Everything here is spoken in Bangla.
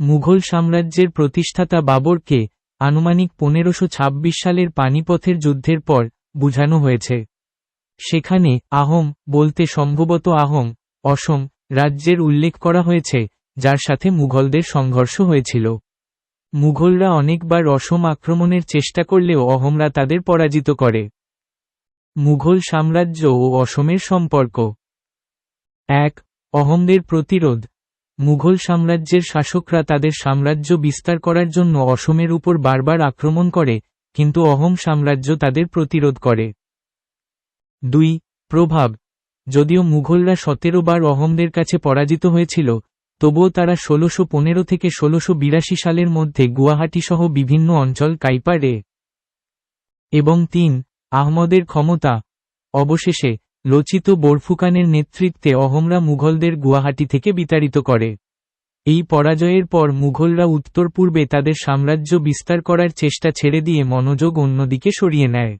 মুঘল সাম্রাজ্যের প্রতিষ্ঠাতা বাবরকে আনুমানিক পনেরোশো সালের পানিপথের যুদ্ধের পর বুঝানো হয়েছে। সেখানে আহোম বলতে সম্ভবত আহোম, অসম রাজ্যের উল্লেখ করা হয়েছে, যার সাথে মুঘলদের সংঘর্ষ হয়েছিল। মুঘলরা অনেকবার অসম আক্রমণের চেষ্টা করলেও অহমরা তাদের পরাজিত করে। মুঘল সাম্রাজ্য ও অসমের সম্পর্ক। এক, অহমদের প্রতিরোধ। মুঘল সাম্রাজ্যের শাসকরা তাদের সাম্রাজ্য বিস্তার করার জন্য অসমের উপর বারবার আক্রমণ করে, কিন্তু অহম সাম্রাজ্য তাদের প্রতিরোধ করে। দুই, প্রভাব। যদিও মুঘলরা সতেরো বার অহমদের কাছে পরাজিত হয়েছিল, তবুও তারা ষোলশো পনেরো থেকে ষোলশো বিরাশি সালের মধ্যে গুয়াহাটি সহ বিভিন্ন অঞ্চল কাইপারে এবং তিন, আহমদের ক্ষমতা। অবশেষে লচিত বরফুকানের নেতৃত্বে অহমরা মুঘলদের গুয়াহাটি থেকে বিতাড়িত করে। এই পরাজয়ের পর মুঘলরা উত্তর পূর্বে তাদের সাম্রাজ্য বিস্তার করার চেষ্টা ছেড়ে দিয়ে মনোযোগ অন্যদিকে সরিয়ে নেয়।